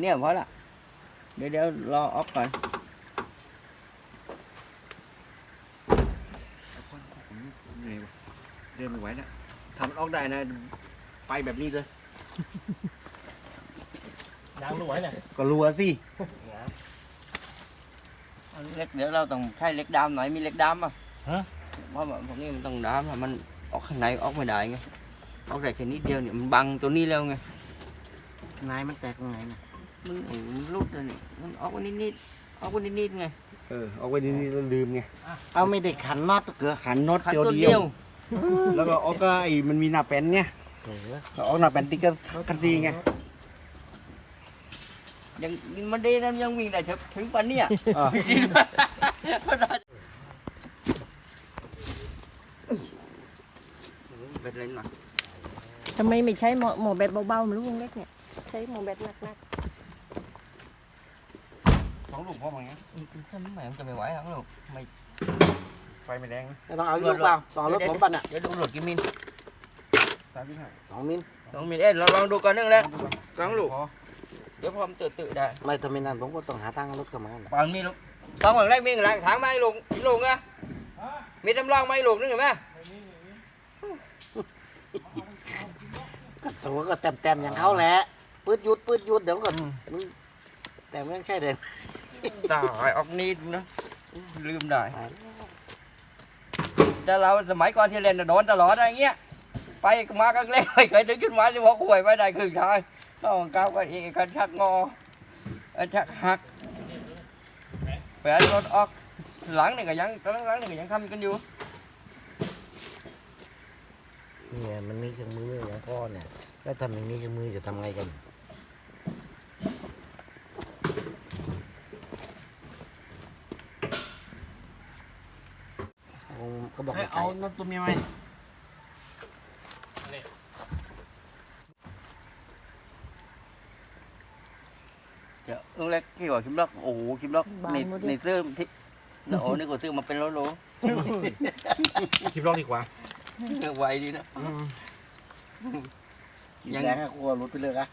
ทีเนี้ยพอละเดี๋ยวเดี๋ยวรอออกก่อนผมเหนื่อยว่ะเดินไม่ไหวนะทำมันออกได้นะ ไปแบบนี้เลยยางรวยเนี่ยก็รัวสิ เอาเล็กเดี๋ยวเราต้องใช้เล็กดามหน่อยมีเล็กดามป่ะฮะ เพราะว่าพวกนี้มันต้องดามอะมันออกข้างในออกไม่ได้ไงออกได้แค่นิดเดียวเนี่ยมันบังตัวนี้แล้วไงนายมันแตกตรงไหนนะ มันเออมันรุดเลยนี่มันออกมานิดนิดๆออกมานิดนิดๆไง เออเอาไว้นี่นี่แล้วลืมไงเอาไม่ได้ขันน็อตเกลือขันน็อตขัดเดียวตัวเดีเดียยววแล้วก็ออกก็ไอ้มันมีหน้าแป้นไงเกลือก็ออกหน้าแป้นติ๊กก็กันดีไงยังมันดีนะยังวิ่งได้ถึงถึงปันเนี่ยอ่าเป็นไรหนักทำไมไม่ใช้หมอหมอแบบเบาๆเหมือนลูกวงเล็กเนี่ย ใช้หมอแบบหนัก สองลูกพ่อมาไงทำไมมันจะไม่ไหวหรอกลูกไม่ไฟไม่แดงนะไม่ต้องเอาลูกเปล่าต้องเอารถผมปั่นอะเดี๋ยวดูหลดกี่มิลสามสิบห้าสองมิลสองมิลเอ๊ะเราลองดูก่อนนึงแล้วสองลูกพอเดี๋ยวพอมนตื่นตื่นได้ไม่ทำไม่นานผมก็ต้องหาทางเอารถเข้ามาน่ะปานมีลูกสองฝั่งแรกมีหลังถางไม้ลูกอีลูกอะมีจำลองไม้ลูกนึงเห็นไหมก็ตัวก็เต็มเต็มๆอย่างเขาแหละปืดหยุดปืดหยุดเดี๋ยวก่อนมึงแต่ไม่ใช่เด็ก ตายออกนิดนะลืมได้แต่เราสมัยก่อนที่เล่นน่ะโดนตลอดอะไรเงี้ย ไปมาก็เล่นไม่เคยถึงขึ้นมาที่พอข่วยไปได้ครึ่งทางต้องก้าวกันอีกกันชักงอชักหักแฝงรถออกหลังนี่ก็ยังตอนหลังนี่ก็ยังทำกันอยู่เนี่ยมันมีเครื่องมืออย่างพ่อเนี่ย แล้วถ้าไม่มีเครื่องมือจะทำไงกัน เขาบอกให้ให้เอาเอาน็อตตัวเมียไหมเดี๋ยวลุงเล็กกี่ว่าคิมล็อกโอ้โหคิมล็อกในในเสื้อที่โอ้นี่ก็ซื้อมาเป็นโลโลคลิปลอกดีกว่าไวดีนะกินแรงอะกลัวรถไปเลยอะ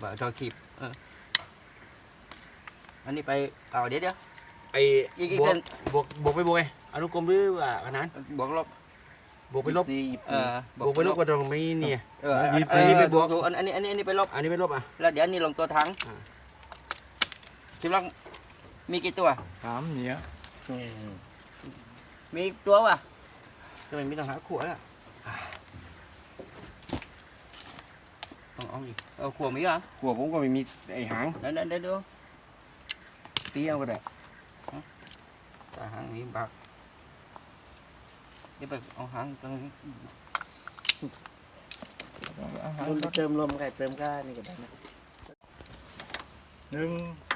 บ่าวชอบคลิปเอออันนี้ไปเอาเดี๋ยวเดี๋ยวไอ้อีกอีกบวเส้กนบวกบวกไปบวกไง อนุกรมหรือว่าขนานบวกลบบวกไปลบสี่เออบวกไปลบก็ตรงนี้เนี่ยเอออัอันนนี้นี้ไปบวกอันนี้อันนี้อันนี้ไปลบอันนี้ไปลบอะแล้วเดี๋ยวอันนี้ลงตัวถังอ่าคิมล็อกมีกี่ตัวสามเนี่ยอืมมีตัวป่ะจะไม่มีต้องหาขวดอะต้องเอาอีกเอาขวดมีเหรอหัวผมก็ไม่มีไอ้หางเดี๋ยวเดี๋ยวเดี๋ยวดูเตี้ยวก็ได้แต่หางมีบัก เดี๋ยวไปเอาหางตรงนี้เอาหางเติมลมใครเติมก็นี่ก็ได้นะหนึ่ง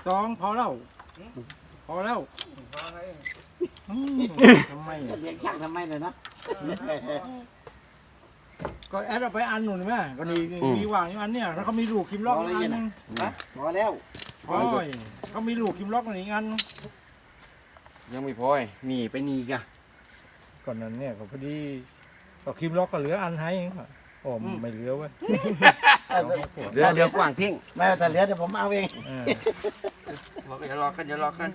สองพอแล้วพอแล้วอืมทำไมอะเรียกช่างทำไมเลยนะก็แอดเอาไปอันหนุนไหมก็ดีมีวางอยู่อันเนี่ยแล้วเขามีลูกคิมล็อกอีกอันหนึงพอแล้ว โอ้ยเขามีลูกคิมล็อกอีกอันยังไม่พอไอ้หนีไปหนีกะ ก่อนนั้นเนี่ยก็พอดีก็คิมล็อกก็เหลืออันให้เองอะโอ้ไม่เหลือเว้ยเดี๋ยวเดี๋ยวกว้างทิ้งแม่แต่เหลือเดี๋ยวผมเอาเองเออบอกอย่ารอกันอย่ารอกัน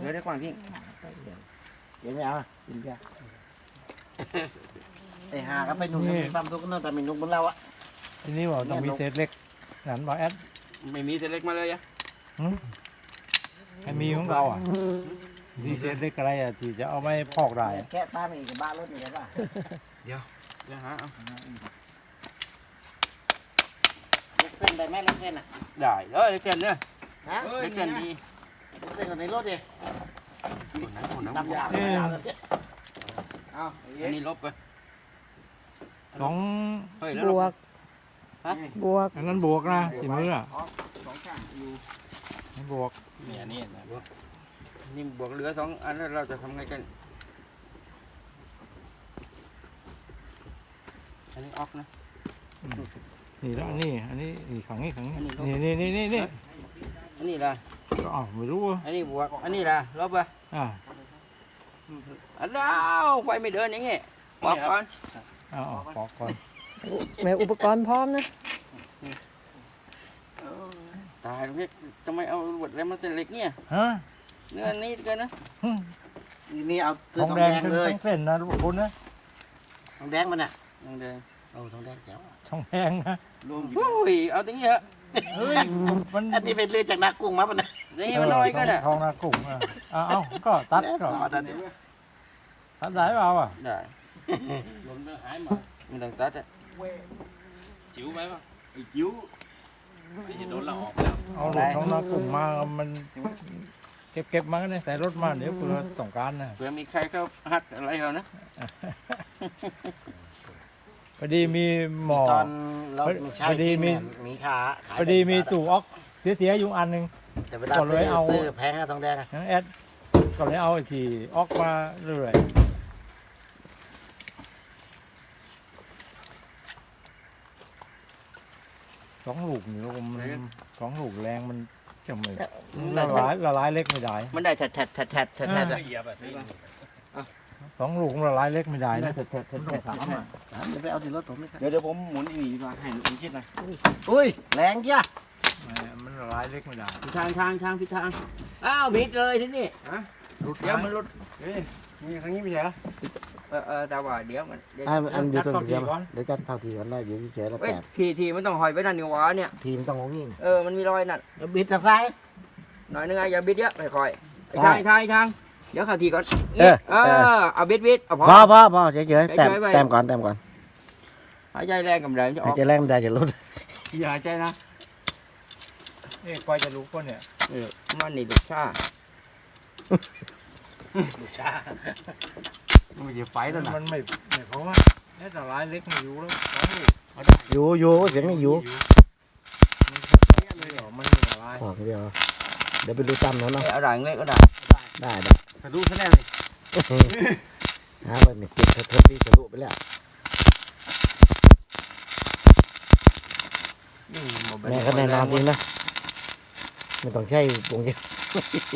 เดี๋ยวเดี๋ยวกว้างทิ้งเดี๋ยวไม่เอากินยาไอ้ห่าก็ไปหนุ่มซ้ำทุกนั่นแต่ไม่หนุ่มบนเราอะ ทีนี้ว่าต้องมีเศษเล็กหนันบอกแอดไม่มีเส้นเล็กมาเลยอะให้มีของเราอะ มีเศษเล็กอะไรอะที่จะเอาไม่พอกได้อะแค่ตามอีกบ้านรถนี่ใช่ป่ะเดี๋ยวหาเอาเล็กเส้นได้ไหมเล็กเส้นอะได้เอ้ยเล็กเส้นเนี่ยฮะเล็กเส้นดีเล็กเส้นกับในรถดิคนนั้นคนนั้นดำยาวเอาอันนี้ลบไปสองเฮ้ยๆแล้วบลวบกฮะบวกอันนั้นบวกนะสีมืออะสองข้างอยู่บวกเนี่ยนี่นะบวก นี่บวกเหลือสองอันแล้วเราจะทำไงกัน อันนี้ออกนะ นี่แล้วอันนี้ อันนี้นี่ขังนี่ขังอันนี้ลบนี่นี่นี่นี่นี่อันนี้ละก็อ้าวไม่รู้อะอันนี้บวก อันนี้ละลบไปอ่าอันนั้นไฟไม่เดินอย่างงี้บอกก่อนเอาเอาปอกก่อนแม่อุปกรณ์พร้อมนะตายเล็กทำไมเอาบดอะไรมาเป็นเหล็กเนี่ยฮะ เนื้อนี้เกินนะนี่นี่เอาซื้ทอองทองแดแดงงเป็นเลยทั้งเส้นนะทุกคนนะทองแดงมันน่ะยังแดงเอาทองแดงแจ๋วอะทองแดงนะรวมอยู่โอ้ยเอาตรงนี้เหรอะเฮ้ยมันอันนี้เป็นเรื่องจากนักกุ้งมาปะเนี่ยนี่มันน้อยก็น่ะทองนากุ้งอะเอาเอาก็ตัดก็ต่อดันนี้ตัดได้เปล่าอะได้ลมเนื้อหายมาไม่ต้องตัดอะจิ๋วไปป่ะไอ้จิ๋วไม่จะโดนเราออกแล้วเอาหลุดทองนากุ้งมามันเก็บเก็บมาเนี่ยใส่รถมาเดี๋ยวเพื่อต้องการนะเผื่อมีใครเขาหักอะไรเขานะพอดีมีหมอตอนเราไม่ใช่พอดีที่มีแนมีขาขายพอดีมีตู้ออกเสียๆอยู่อันหนึ่งแต่เวลาก่อนเลซื้ยอเอาซื้อแพงอะทองแดงอะงั้นแอดก็เลยเอาไอ้ที่ออกมาเรื่อยสองลูกนี่ลูกมันสองลูกแรงมัน จะไม่ละลายละลายเล็กไม่ได้มันได้แทดแทดแทดแทดแทดแทดอะไม่เหยียบแบบนี้สองลูกมันละลายเล็กไม่ได้นะแทดแทดแทดมันแทต้องดถามอะเดี๋ยวไปเอาที่รถผมไหมครับเดี๋ยวเดี๋ยวผมหมุนอีกดีกว่าให้ลุงคิดหน่อยอุ้ยแรงจ้ะมันละลายเล็กไม่ได้ทางทางทางพิดทางอ้าวบิดเลยที่นี่รุดเดี๋ยวมันรุดเฮ้ย มีทางนี้ไม่ใช่เหรอเออเออแต่ว่าเดี๋ยวมันเดี๋ยวอันอันอยู่ตรงเดียวเดี๋ยวจัดเท่าทีก่อนแล้วเดี๋ยวเฉยๆแล้วเอ้ยแต่ทีทีมันต้องหอยไปนั่นนี่หวะเนี่ยทีมต้องงงงี้นะเออมันมีรอยนั่นแล้วบิดทางซ้าย หน่อยนึงไงอย่าบิดเยอะค่อยๆไอ้ได้ทางไอ้ทางไอ้ทางเดี๋ยวเข้าทีก่อนเออ เออเอาบิดบิดเอาพอ พอพอพอเฉยๆแต้มเฉยๆไป แต้มก่อนแต้มก่อนหายใจแรงกับแรงจะอให้อกใจแรงมันได้จะลดอย่าหายใจนะเอ้ยไฟจะลุกป่ะเนี่ย มันนี่ลูกชา ลูกช้ามันจะไฟแล้วนะมันไม่ไม่เพราะว่าแค่ละลายเล็กไม่อยู่แล้วสองลูกอยู่อยู่เสียงนี่อยู่เลยเหรอมันไม่ละลาย ของเดียวเดี๋ยวไปดูตั้มแล้วเนาะเอ้ยเอาด่างเล็กก็ได้ได้ได้ทะลุซะแน่เลยหาไปเนี่ยติดเธอเธอพี่ทะลุไปแล้วนี่หมดไปแม่ก็แน่นอนจริงนะ ไม่ต้องใช้วงเย็บ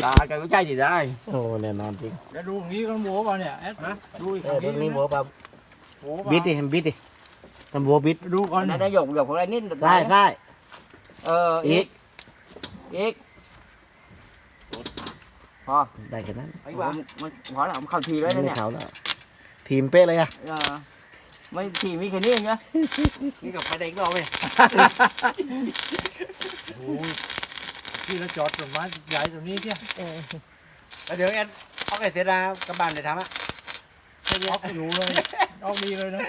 ตาแกก็ใช่ดีได้โอ้แน่นอนจริงแล้วดูตรงนี้กันโว้ป่ะเนี่ยแอดนะดูอีกเออตรงนี้นะหัวปลาโว้ป่ะบิดดิเห็นบิดดิทำหัวบิดดูก่อนนั่นี่นได้หยกหยกของอะไรนิดได้ได้เอออีอีกกอีกพอได้แค่นั้นไอ้บ้ามันพอแล้วมันเข้าทีแล้วนะไม่เนี่ยเขาแล้วทีมเป๊ะเลยอะเออไม่ทีมีแค่นี้เองนะนี่กับไฟแดงอีกรอบเว้ยโอ้ย ที่เราจอดต้นไม้ใหญ่ตรงนี้เที่ยแล้วเดี๋ยวแอนเอาไอ้เสร็จแล้วกลับบ้านเลยทำอะออกอยู่เลยออกดีเลยนะ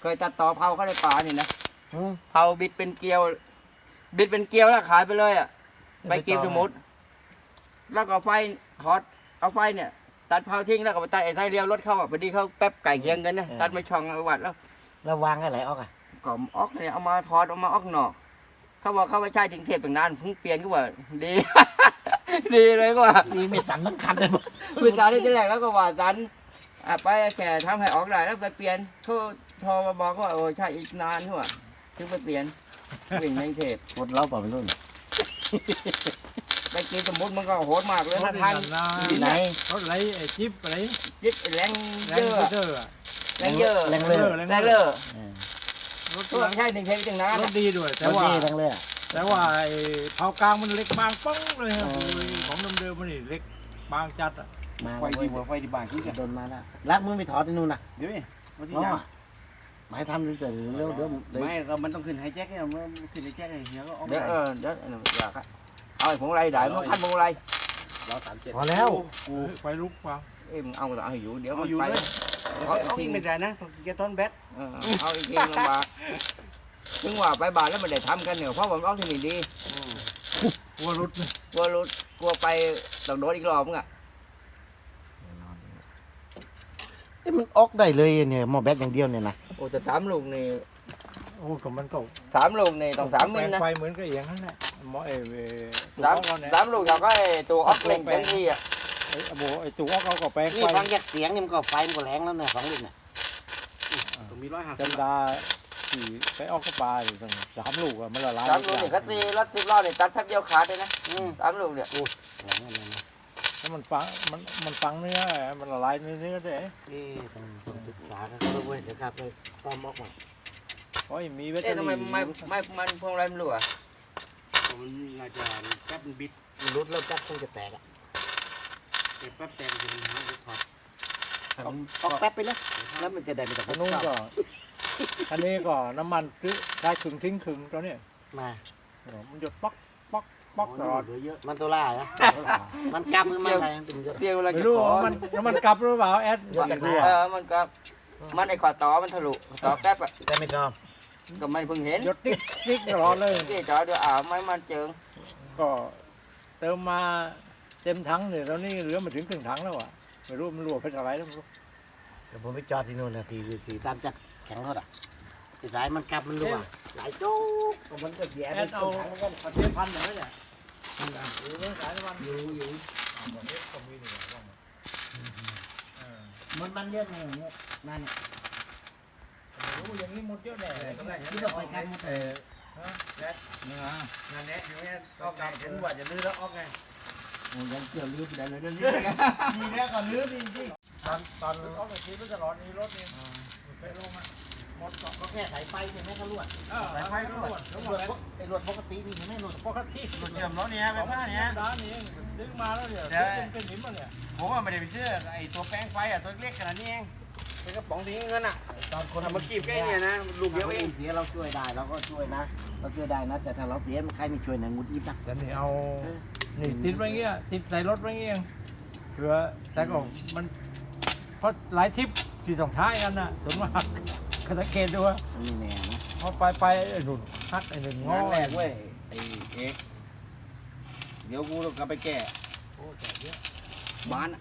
เคยตัดต่อเผาเข้าในป่านี่นะอืมเผาบิดเป็นเกลียว บิดเป็นเกลียวแล้วขายไปเลยอะไปเกลียวสมุดแล้วก็เอาไฟถอดเอาไฟเนี่ย ตัดเผาทิ้งแล้วก็ไปตัดไอ้ไส้เลี้ยวรถเข้าอะพอดีเขาแป๊บไก่เคียงกันนะตัดไม่ช่องเอาวัดแล้วแล้ววางให้ไหลออกอะก็ออกเนี่ยเอามาถอดเอามาออกนอก เขาบอกเขาไม่ใช่ถึงเทพตั้งนานเพิ่งเปลี่ยนก็ว่าดี ดีเลยก็ว่านี่ไม่ตันทั้งคันเลยพื้นฐานที่แรกแล้วก็ว่าสันอะไปแค่ทำให้ออกได้แล้วไปเปลี่ยนเขาโทรมาบอกว่าโอ้ใช่อีกนานทั่วถึงไปเปลี่ยนวิ่งในกรุงเทพหมดเราเปล่าไม่รู้นี่ไปกินสมมติมันก็โหดมากเลยรนะถทันนะที่ไหนรถอะไรไอ้จิ๊บอะไรยึดไอ้แรงแรเยงอะเตอร์อะแรงเยอะแรงเลเลยอแรงเลอะ รถตัวใช่ถึงเทพตั้งนานรถดีด้วย แต่แต่ว่าว่าแรงเลยอะแต่ว่าไอ้เผากลางมันเล็กบางปังเลยครับโอ้ยของเดิมๆมันนี่เล็กบางจัดอะมาไฟดีกว่าไฟดีบ้านคือกันโดนมาแล้วรักมือไปถอดที่นู่นน่ะเดี๋ยวนี่วันที่เพราะยังว่าหมายทำเฉยๆเร็วเดี๋ยวเดี๋ยวไม่ก็มันต้องขึ้นไฮแจ็คเนี่ยมันขึ้นไฮแจ็คไอ้เหี้ยก็ออกเดี๋ยวได้เออเดี๋ยวอยากอะเอาไอ้ผงไรได้มันคันผงไรเราสามเจ็ดพอแล้วเฮ้ยไฟลุกเปล่าเอ้ยมึงเอาแต่เอาให้อยู่เดี๋ยวเอามันอยู่ไป เลยเอาอีกไม่ได้นะต้องกินแกตอนแบตเออเอาอีกทีลำบากถึงว่าไปบาทแล้วมันได้ทำกันเนี่ยเพราะผมเอาที่นี่ดีกลัวรถกลัวรู้กลัวไปต้องโดนอีกรอบมึงอะเอ้ยมันออกได้เลยเนี่ยหมอแบตอย่างเดียวเนี่ยนะโอ้แต่สามลูกนี่โอ้ก็มันก็สามลูกนี่ต้องสามมิลนะไฟเหมือนกับเอียงนั่นแหละหมอเอเอตัวสามออกเราเนี่ยสามลูกเราก็ไอ้ตัวออกเล่งเต็มที่อะ ไอ้โบไอ้ตัวออกเราก็แปลงนี่ไฟฟังจากเสียงนี่มันก็ไฟมันก็แรงแล้วเนี่ยสองลิตรเนี่ยต้องมีร้อยห้าจัสินบดาขี่ไปออกกระบาอยู่ตั้งสามลูกอะมันละลายสามลูกนี่ก็ตีรถสิบล้อนี่ตัดแป๊บเดียวขาดเลยนะอืมสามลูกเนี่ยแรงนั่นเลยนะแล้วมันฟังมันมันฟังเนื้อมันละลายเนื้อเนื้อด้วยเอ๊ะต้องต้องศึกษากันเขาด้วยเว้ยเดี๋ยวครับไปซ่อมออกมาโอ้ยมีแบตเตเอ๊ะอทำไมรี่ไม่ไม่มันพวงอะไรไม่รู้อะมันน่าจะแป๊บมันบิดรุดแล้วจักคงจะแตกอะ แต่แป๊บแต่มันจะมันหาถอดออกแป๊บไปเลยแล้วมันจะได้ไม่ต้องอันนู้นก็ อันนี้ก็น้ำมันซื้อได้ครึ่งทิ้งครึ่งตัวเนี้ยมามันหยดป๊อกป๊อกป๊อกตลอดเหลือเยอะมันโซล่าเหรอมันกำมือมันอะไรตึงเยอะ เตียวเวลาไม่จะรู้ขอว่ามันน้ำมันกลับหรือเปล่าแอดเยอะจากไหนเออะอมันก็มันไอ้ขอต่อมันทะลุขอต่อแป๊บอะแต่ไม่กก็ไม่เพิ่งเห็นหยดติ๊กติ๊กตลอดเลยที่จอเดี๋ยวอ่าไม่มันเจิงก็เติมมา เต็มถังเนี่ยตอนนี้เหลือไม่ถึงครึ่งถังแล้วอะไม่รู้มันรั่วเป็นอะไรแล้วไม่รู้เดี๋ยวผมไปจอดที่นู่นนะทีทีตามจักแข็งรถอะไอ้สายมันกลับมันรั่วหลายโจ๊กมันก็แย่แอไปดต้เอานถังแล้วก็เอาเทียมพันหน่อยเนี่ยอยู่เรื่องสายน้ำมันอยู่อยู่อ่าบอกเอ๊ะก็มีนี่ว่ามันเออมันมันเยอะเลยเนี่ยนั่นเนี่ยโอ้อย่างนี้หมดเยอะแน่เลยที่เราไปกันหมดเลยเนื้อนั่นแหละอยู่เนี่ยออกไงเห็นว่าจะลื้อแล้วออกไง โอ้ยังเกี่ยวลืมไปได้เลยเรื่องนี้ทีแรกก็ลื้อจริงตอนตอนออกไปทีตลอดนี่รถนี่ไปลงอะหมดก็ก็แค่สายไฟใช่ไหมก็รั่วเออสายไฟก็รวดไอ้ทั้งหรมวดดเลยปกไอ้รวดปกตินี่เห็นไหมรวดปกติๆรถเชื่อมล้อเนี่ยไฟฟ้าเนี่ยร้านนี้ดึงมาแล้วเนี่ยเดี๋ยวเป็นเป็นหิมอะเนี่ยผมว่าไม่ได้ไปเชื่อไอ้ตัวแป้งไฟอะตัวเล็กขนาดนี้เองเป็นกระป๋องสีเงินอะตอนคนทำมากีบใกล้เนี่ยนะลูกเดียวเองเสียเราช่วยได้เราก็ช่วยนะเราช่วยได้นะแต่ถ้าเราเสียมันใครไม่ช่วยนะงุดยิบนะแต่นี่เอา นี่ติดไว้เงี้ยติดใส่รถไว้เงี้ยเผื่อแต่ก็มันเพราะหลายทริปที่ต้องท้ายกันนะส่วนมากก็สังเกตดูว่ามันไม่แน่นะพอไปไปไอ้หนุนฮักไอ้หนึ่งงงาอนแรกเว้ยไอ้เอกเดี๋ยวกูต้องกลับไปแก้บ้านอะ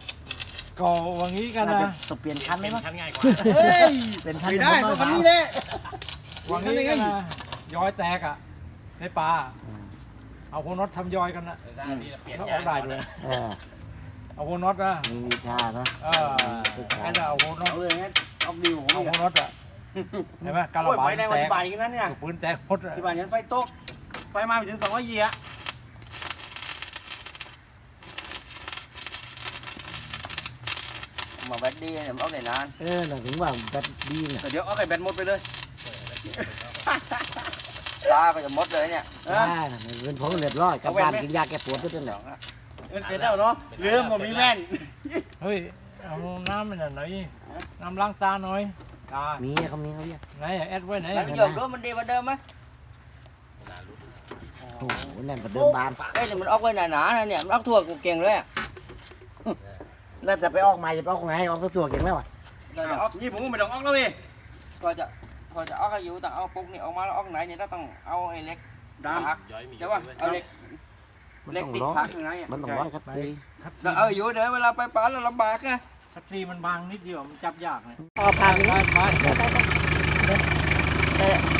ก็ว่างี้กันน่านะจะต้องเปลี่ยนคันไหมมั้งชั้นง่ายกว่า เฮ้ยเป็นคันไม่ได้เป็เพราะนคันรถนี้แหละว่างี้กันนะย้อยแตกอะในป่า เอาพวกน็อตทำย้อยกันนะด้านนี้เปลี่ยนแล้วยาเอาได้ด้วย เออเอาพวกน็อตนะมีวิชานะเออไอ้น่ะเอาพวกน็อตเอาเลยงั้นเอาดีผมเอาพเนี่วยกน็อตอะเห็นไหมการโอ้ระยบาไฟยแรงกแตว่ากที่บ่ายอีกนั้นเนี่ยปืนแตกหมดอะที่บ้านยันไฟตก ไฟมาไปถึงสองร้อยยี่อะมาแบดดี้เนี่ยมันเอาได้นานเออน่ะถึงว่าแบบดีเนี่ยแต่เดี๋ยวเอาไอ้แบตหมดไปเลย ตาก็จะหมดเลยเนี่ยอ่าน่ะเงินผมเรียบร้อยกลับบ้านกินยาแก้ปวดทุกเดือนเลยเออเสร็จแล้วเนาะลืมว่ามีแว่น เฮ้ยเอาน้ำมันหน่อยน้ำล้างตาหน่อยตามีเขามีเขาเรียกไหนแอดไว้ไหน แล้วก็โยกด้วยมันดีกว่าเดิมไหมโอ้โหแน่นกว่าเดิมบานเอ้ยแต่มันออกไว้หนาๆนะเนี่ยมันออกทั่วกูเก่งเลยอะแล้วจะไปออกใหม่จะไปออกไงออกตัวเก่งแล้วอะเราจะออกนี่ผมก็ไม่ต้องออกแล้วเว้ยพอจะ พอจะออกอายุต้องเอาปุ๊กนี่ออกมาแล้วออกไหนเนี่ยต้องเอาไอ้เล็กดามพักย้อยมีใช่ป่ะเอาเล็กเล็กติดพักอยู่ไหนอะมันต้องร้อยครับตีเราเอาอยู่เดี๋ยวเวลาไปป่าเราลำบากไงคัตซีมันบางนิดเดียวมันจับยากเลยพอพังไปไป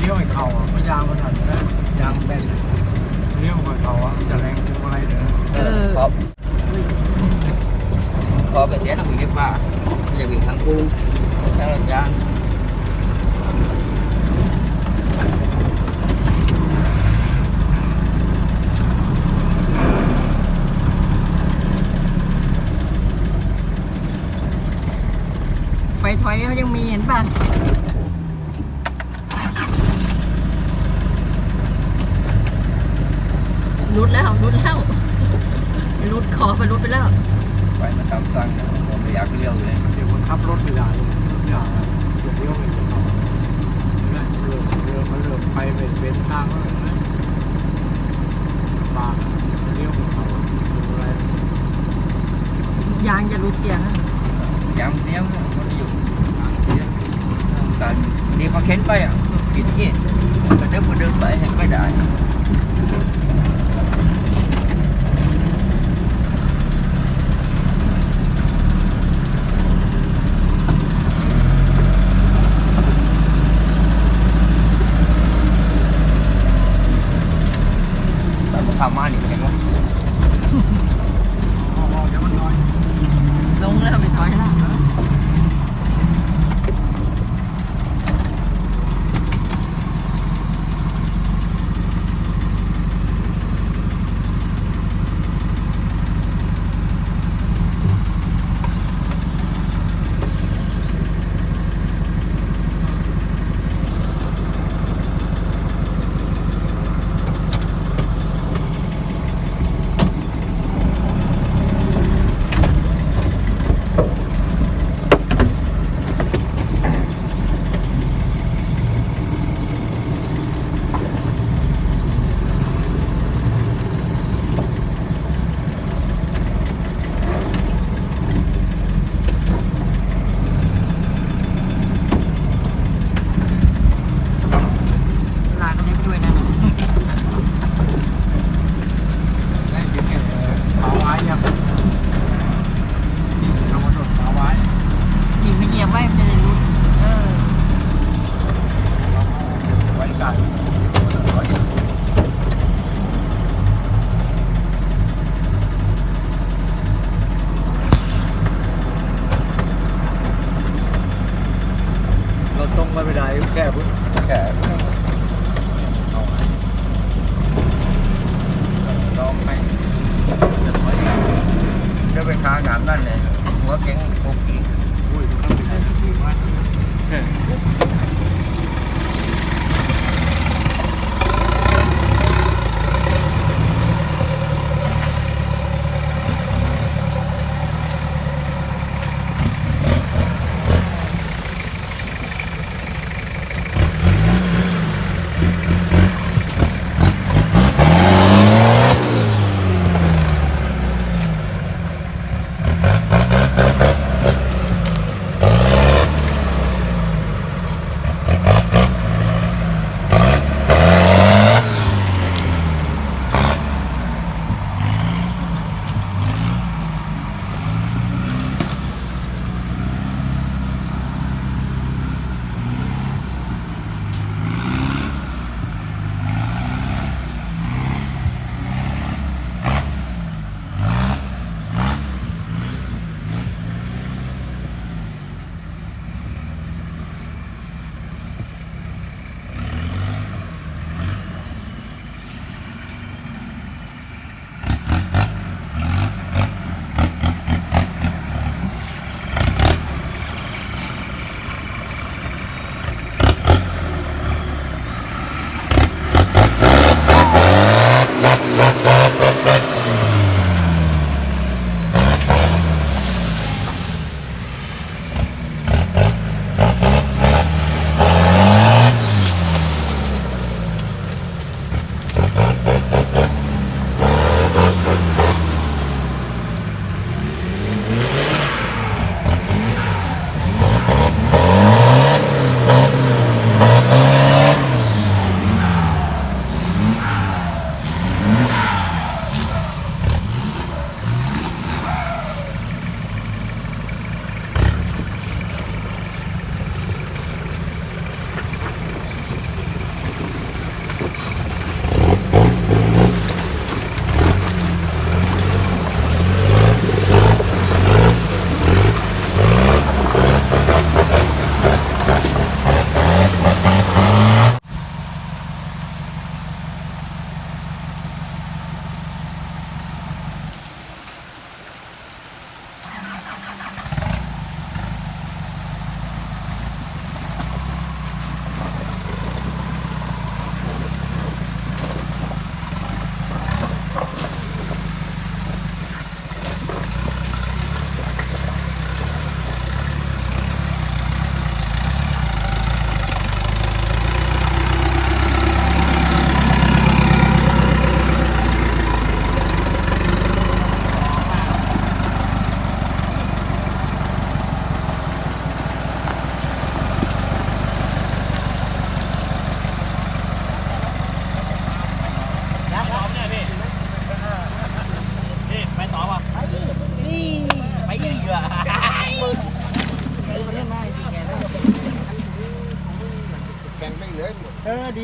เลี้ยวไอ้เข่าอะมันยางมันหันนะยางแบนเลี้ยวไอ้เข่าอะมันจะแรงถึงอะไรเดี๋ยวนะ เออ ขอบขอไปเสียน้ำผึ้งในป่าอย่าวิ่งทางกูทางรถยาง ไฟถอยเขายังมีเห็นป่ะรุดแล้วรุดแล้วรุดขอ ไปรุดไปแล้ว ไปมาตามสั่งผมไม่อยากเลี้ยวเลยเดี๋ยวคนขับรถไม่ได้ยาเดี๋ยวเลี้ยวไม่ถึงเขานะเริ่มเริ่มมันเริ่มไปเป็นเป็นทางแล้วนไหมปากเลี้ยวไม่เขาดูอะไรยางจะรุดเกียร์นะยางเสียงเนี่ยคนที่อยู่แต่นี่พอเข็นไปอะกินที่กระดึบกระดึบไปให้ไม่ได้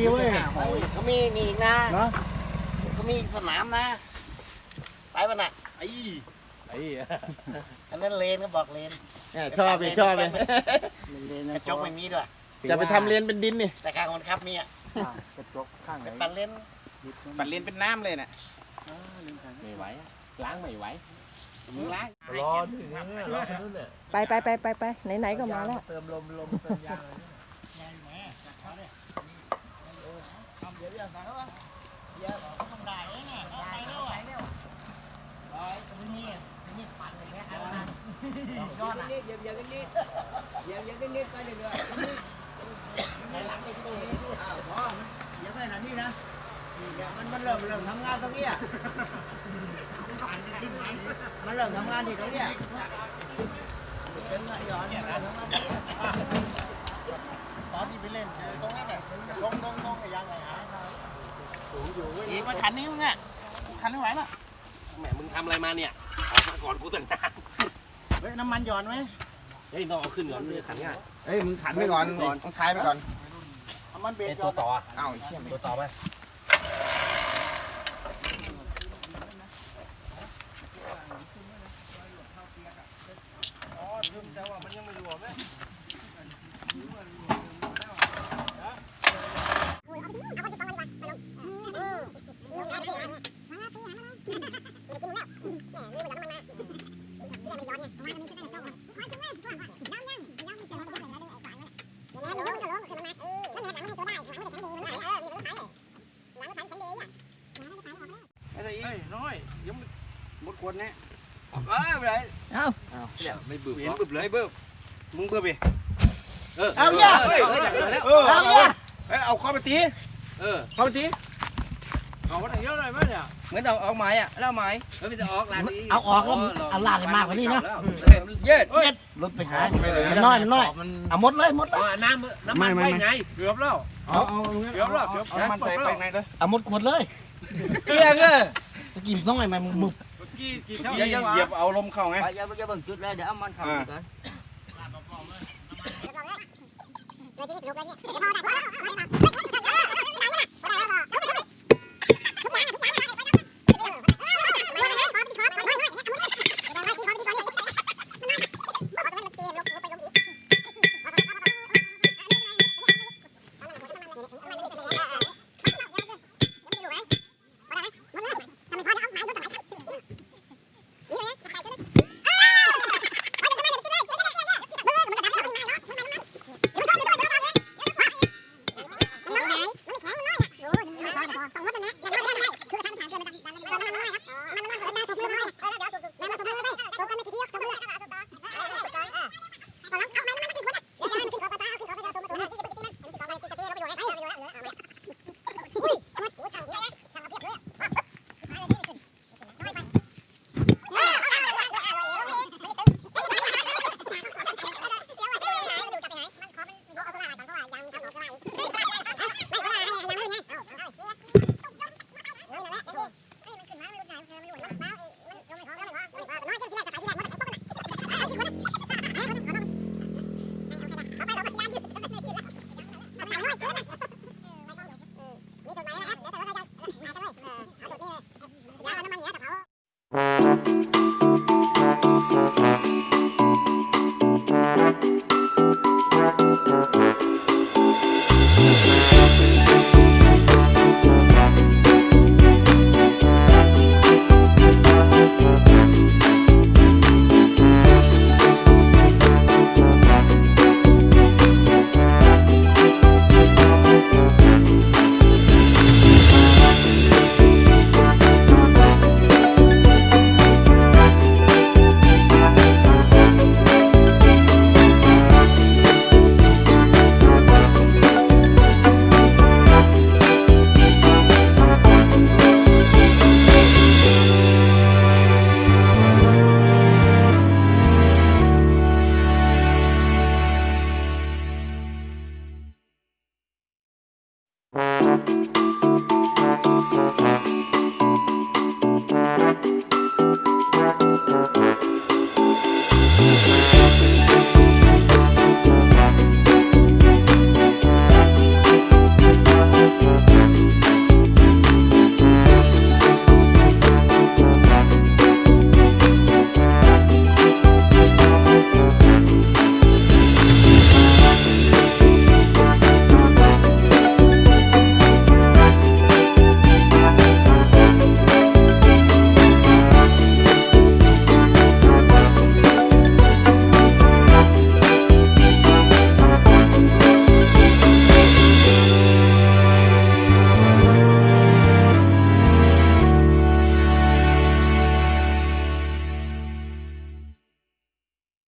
เออดีเว้ยเฮ้ยเขามีมีอีกนะเนาะเขามีอีกสนามนะ ไปมันอะไอ้ไอ้อันนั้นเลนก็บอกเลนชอบเลยชอบเลยกระจกไม่มีด้วยจะไปทำเลนเป็นดินนี่แต่ข้างคนขับมีอะกระจกข้างไหนปั่นเลนปัดเลนเป็นน้ำเลยน่ะไม่ไหวล้างไม่ไหวมึงล้างรอที่นี่รอที่นู่นเนี่ยไปไปไปไปไปไหนๆก็มาแล้วเติมลมลมเติมยาง อย่าไปนะนี่นะอย่ามันมันเริ่มเริ่มทำงานตรงนี้อะมันเริ่มทำงานที่ตรงเนี้ถึงอะย้อนมันเริ่มทำงานตรงเนี้ยตอนที่ไปเล่นตรงนั้นแหละลงลงลงไอ้ยังไงฮะ อีกมาขันนี้มึงอะขันไม่ไหวละแหมมึงทำอะไรมาเนี่ยออกมาก่อนกูตั้งนารเฮ้ยน้ำมันหย่อนไหมเฮ้ยต้องเอาขึ้นก่อนเลยขันง่ายเฮ้ยมึงขันไปก่อนต้องทายไปก่อนน้ำมันเบรกไอ้หย่ตัวต่ออ้าวเชี่ยตัวต่อไป เไม่ใช่อีก เฮ้ยน้อยยังไม่ หมดขวดแน่ เอ้ยไปไหน เอ้าไม่บึ้บเห็นบึบเลยบึบมึงเบื่อไปเออเอาเนี่ยเฮ้ยเฮ้ยอย่างนั้นแล้วเออเอาเนี่ยเอ้ยเอาข้อไปตีเออข้อไปตีเอาคนไหนเยอะเลยไหมเนี่ยเหมือนเอาเอาไม้อะแล้วไม้เฮ้ยมันจะออกร้านนี้เอาออกแล้วเอาลาดให้มากกว่านี้นะเย็ดเย็ดลดไปหามันน้อยมันน้อยเอาหมดเลยหมดเลยเอาน้ำน้ำมันไปไงเกือบแล้วเอาเอาลุงงั้นเดี๋ยวรอบเดี๋ยวเอามันใส่ไปในเลยเอาหมดขวดเลยเกลี้ยงเลยตะกี้น้อยมันมึงบุบเมื่อ กี้กี่เท่าเหยียบเหยียบเอาลมเข้าไงไปอย่าอย่าเบิ่งจุดเลยเดี๋ยวเอามันทำก่อน